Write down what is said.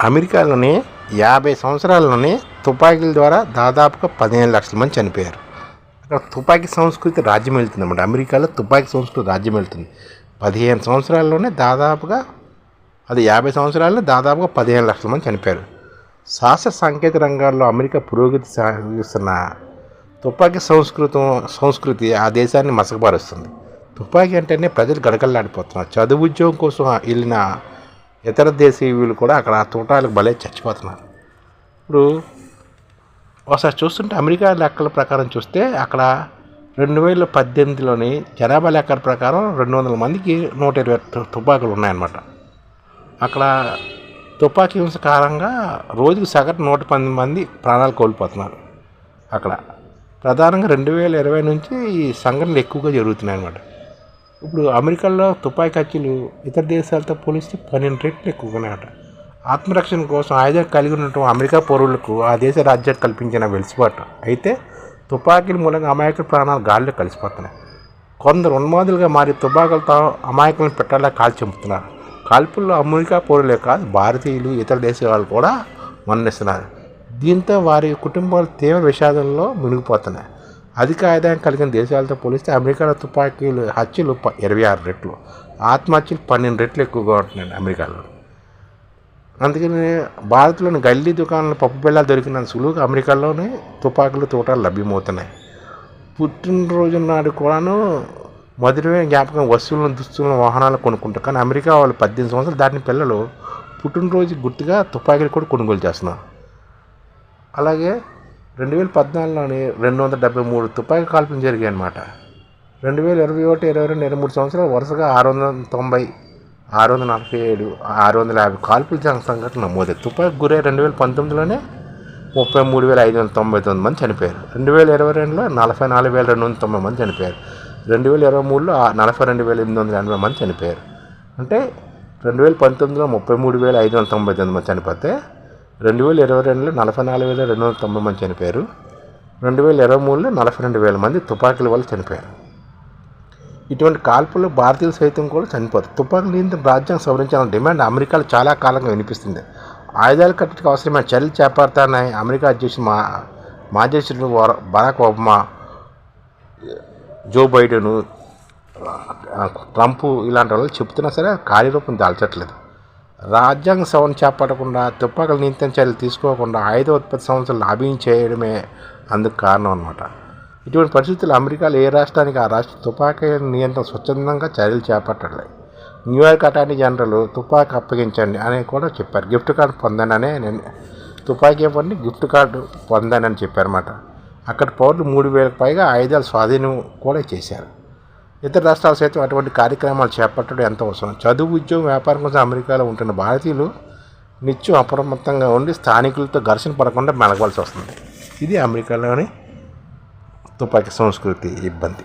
అమెరికాలోనే యాభై సంవత్సరాల్లోనే తుపాకీల ద్వారా దాదాపుగా పదిహేను లక్షల మంది చనిపోయారు. అక్కడ తుపాకీ సంస్కృతి రాజ్యం వెళ్తుంది అన్నమాట అమెరికాలో తుపాకీ సంస్కృతి రాజ్యం వెళ్తుంది. పదిహేను సంవత్సరాల్లోనే దాదాపుగా అది యాభై సంవత్సరాల్లో దాదాపుగా పదిహేను లక్షల మంది చనిపోయారు. శాస్త్ర సాంకేతిక రంగాల్లో అమెరికా పురోగతి సాగిస్తున్న తుపాకీ సంస్కృతం సంస్కృతి ఆ దేశాన్ని మసకబారుస్తుంది. తుపాకీ అంటేనే ప్రజలు గడగల్లాడిపోతున్నారు చదువు ఉద్యోగం కోసం వెళ్ళిన ఇతర దేశీయులు కూడా అక్కడ ఆ తోటాలకు భలే చచ్చిపోతున్నారు. ఇప్పుడు ఒకసారి చూస్తుంటే అమెరికా లెక్కల ప్రకారం చూస్తే అక్కడ రెండు వేల పద్దెనిమిదిలోని జనాభా లెక్కల ప్రకారం రెండు వందల మందికి నూట ఇరవై తుపాకులు ఉన్నాయన్నమాట. అక్కడ తుపాకీ హింస కారణంగా రోజుకి సగటు నూట పది మంది ప్రాణాలు కోల్పోతున్నారు అక్కడ. ప్రధానంగా రెండు వేల ఇరవై నుంచి ఈ సంఘటనలు ఎక్కువగా జరుగుతున్నాయి అన్నమాట ఇప్పుడు అమెరికాలో తుపాకీ ఖర్చులు ఇతర దేశాలతో పోలిస్తే పన్నెండు రెట్లు ఎక్కువగానే అట ఆత్మరక్షణ కోసం ఆయుధాలు కలిగి ఉండటం అమెరికా పౌరులకు ఆ దేశ రాజ్యాలు కల్పించిన వెలుసుబాటు. అయితే తుపాకీల మూలంగా అమాయకుల ప్రాణాలు గాలిలో కలిసిపోతున్నాయి. కొందరు ఉన్మాదులుగా మారి తుపాకులతో అమాయకులను పెట్టాలా కాల్చి చంపుతున్నారు. కాల్పుల్లో అమెరికా పౌరులే కాదు భారతీయులు ఇతర దేశాల వాళ్ళు కూడా మరణిస్తున్నారు. దీంతో వారి కుటుంబాలు తీవ్ర విషాదంలో మునిగిపోతున్నాయి. అధిక ఆదాయం కలిగిన దేశాలతో పోలిస్తే అమెరికాలో తుపాకీలు హత్యలు ప- ఇరవై ఆరు రెట్లు. ఆత్మహత్యలు పన్నెండు రెట్లు ఎక్కువగా ఉంటున్నాయి అమెరికాలో. అందుకని భారత్లోని గల్లీ దుకాణాలు పప్పు బెల్లాలు దొరికినంత సులువుగా అమెరికాలోనే తుపాకులు తోటాలు లభ్యమవుతున్నాయి. పుట్టినరోజు నాడు కూడాను మధురమైన జ్ఞాపకం వస్తువులను దుస్తులను వాహనాలు కొనుక్కుంటారు. కానీ అమెరికా వాళ్ళు పద్దెనిమిది సంవత్సరాలు దాటిన పిల్లలు పుట్టినరోజు గుర్తుగా తుపాకీలు కూడా కొనుగోలు చేస్తున్నారు. అలాగే రెండు వేల పద్నాలుగులోని రెండు వందల డెబ్బై మూడు తుపాకీ కాల్పులు జరిగాయి అన్నమాట రెండు వేల ఇరవై ఒకటి ఇరవై రెండు ఇరవై మూడు సంవత్సరాలు వరుసగా ఆరు వందల తొంభై ఆరు వందల నలభై ఏడు ఆరు వందల యాభై కాల్పులు జరిగిన సంఘటన నమోదయ్యాయి తుపాకీ గురై రెండు వేల పంతొమ్మిదిలోనే ముప్పై మూడు వేల ఐదు వందల తొంభై తొమ్మిది మంది చనిపోయారు. రెండు వేల ఇరవై రెండులో నలభై నాలుగు వేల రెండు వందల తొంభై మంది చనిపోయారు. రెండు వేల ఇరవై మూడులో నలభై రెండు వేల ఎనిమిది వందల ఎనభై మంది చనిపోయారు. అంటే రెండు వేల పంతొమ్మిదిలో ముప్పై మూడు వేల ఐదు వందల తొంభై తొమ్మిది మంది చనిపోతే రెండు వేల ఇరవై రెండులో నలభై నాలుగు వేల రెండు వందల తొంభై మంది చనిపోయారు. రెండు వేల ఇరవై మూడులో నలభై రెండు వేల మంది తుపాకీల వల్ల చనిపోయారు. ఇటువంటి కాల్పుల్లో భారతీయులు సైతం కూడా చనిపోతారు. తుపాకులు నియంత్రణ రాజ్యాంగం సవరించాలన్న డిమాండ్ అమెరికాలో చాలా కాలంగా వినిపిస్తుంది. ఆయుధాలు కట్టడానికి అవసరమైన చర్యలు చేపడతానని అమెరికా అధ్యక్షుడు మా మాజీ అధ్యక్షుడు Barack Obama Joe Biden Trump ఇలాంటి వాళ్ళు చెప్తున్నా సరే కార్యరూపం దాల్చట్లేదు. రాజ్యాంగ సవరణ చేపట్టకుండా తుపాకులు నియంత్రణ చర్యలు తీసుకోకుండా ఆయుధ ఉత్పత్తి సంస్థలు లాబింగ్ చేయడమే అందుకు కారణం అనమాట ఇటువంటి పరిస్థితులు అమెరికాలో ఏ రాష్ట్రానికి ఆ రాష్ట్ర తుపాకీ నియంత్రణ స్వచ్ఛందంగా చర్యలు చేపట్టలేదు న్యూయార్క్ అటార్నీ జనరల్ తుపాకీ అప్పగించండి అని కూడా చెప్పారు. గిఫ్ట్ కార్డు పొందాననే నేను తుపాకీ ఇవ్వండి గిఫ్ట్ కార్డు పొందానని చెప్పారన్నమాట. అక్కడ పౌరులు మూడు వేలకు పైగా ఆయుధాలు స్వాధీనం కూడా చేశారు. ఇతర రాష్ట్రాల సైతం అటువంటి కార్యక్రమాలు చేపట్టడం ఎంత అవసరం? చదువు ఉద్యోగం వ్యాపారం కోసం అమెరికాలో ఉంటున్న భారతీయులు నిత్యం అప్రమత్తంగా ఉండి స్థానికులతో ఘర్షణ పడకుండా మెలగవలసి వస్తుంది. ఇది అమెరికాలోని తుపాకీ సంస్కృతి ఇబ్బంది.